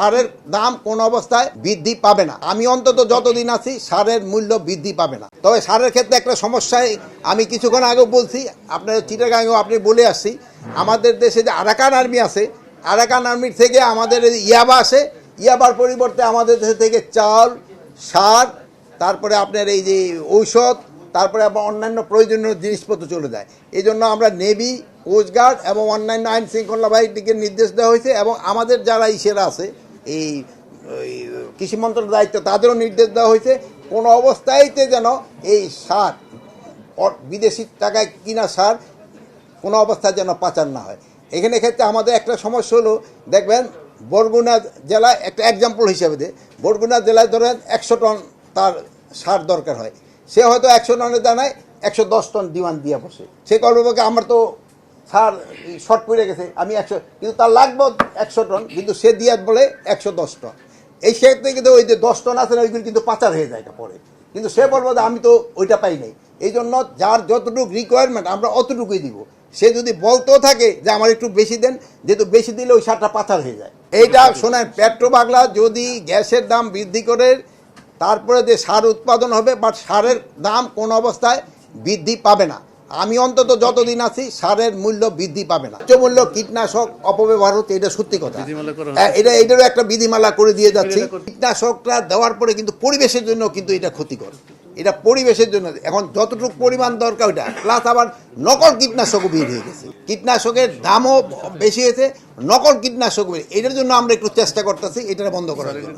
সারের দাম কোন অবস্থায় বৃদ্ধি পাবে না। আমি অন্তত যতদিন আছি, সারের মূল্য বৃদ্ধি পাবে না। তবে সারের ক্ষেত্রে একটা সমস্যায় আমি কিছুক্ষণ আগেও বলছি আপনার চিটাগাঙেও আপনি বলে আসছি, আমাদের দেশে যে আরাকান আর্মি আছে, আরাকান আর্মির থেকে আমাদের ইয়াবা আসে, ইয়াবার পরিবর্তে আমাদের দেশ থেকে চাল, সার, তারপরে আপনার এই যে ঔষধ, তারপরে আবার অন্যান্য প্রয়োজনীয় জিনিসপত্র চলে যায়। এই জন্য আমরা নেভি, কোস্টগার্ড এবং অন্যান্য আইন শৃঙ্খলা বাহিনীকে নির্দেশ দেওয়া হয়েছে এবং আমাদের যারা ইসেরা আছে এই কৃষি মন্ত্রণালয়ের দায়িত্ব তাদেরও নির্দেশ দেওয়া হয়েছে। কোনো অবস্থায়তে যেন এই সার বিদেশি টাকায় কিনা সার কোনো অবস্থায় যেন পাচার না হয়। এখানে ক্ষেত্রে আমাদের একটা সমস্যা হলো, দেখবেন বরগুনা জেলায় একটা এক্সাম্পল হিসেবে দিয়ে বরগুনা জেলায় ধরেন একশো টন তার সার দরকার হয়। সে হয়তো একশো টনের দানায় একশো দশ টন ডিমান্ড দিয়ে বসে। সে কর্মপক্ষে আমার তো সার শর্ট পড়ে গেছে আমি একশো কিন্তু তার লাগবে একশো টন কিন্তু সে দিয়ে বলে একশো দশ টন। এই ক্ষেত্রে কিন্তু ওই যে দশ টন আছে না ওইগুলো কিন্তু পাচার হয়ে যায় এটা পরে। কিন্তু সে বলব যে আমি তো ওইটা পাই নাই। এই জন্য যার যতটুকু রিকোয়ারমেন্ট আমরা অতটুকুই দিব। সে যদি বলতেও থাকে যে আমার একটু বেশি দেন যেহেতু বেশি দিলে ওই সারটা পাচার হয়ে যায়। এইটা শোনেন পেট্রো বাংলা যদি গ্যাসের দাম বৃদ্ধি করে তারপরে যে সার উৎপাদন হবে বাট সারের দাম কোন অবস্থায় বৃদ্ধি পাবে না। আমি অন্তত যতদিন আছি সারের মূল্য বৃদ্ধি পাবে না। মূল্য কীটনাশক অপব্যবহার হচ্ছে এটা সত্যি কথা। হ্যাঁ, এটা এটারও একটা বিধিমালা করে দিয়ে যাচ্ছি। কীটনাশকটা দেওয়ার পরে কিন্তু পরিবেশের জন্য কিন্তু এটা ক্ষতিকর। এটা পরিবেশের জন্য। এখন যতটুকু পরিমাণ দরকার ওইটা। প্লাস আবার নকল কীটনাশকও বের হয়ে গেছে। কীটনাশকের দামও বেশি হয়েছে নকল কীটনাশক বের এটার জন্য আমরা একটু চেষ্টা করতেছি এটা বন্ধ করার জন্য।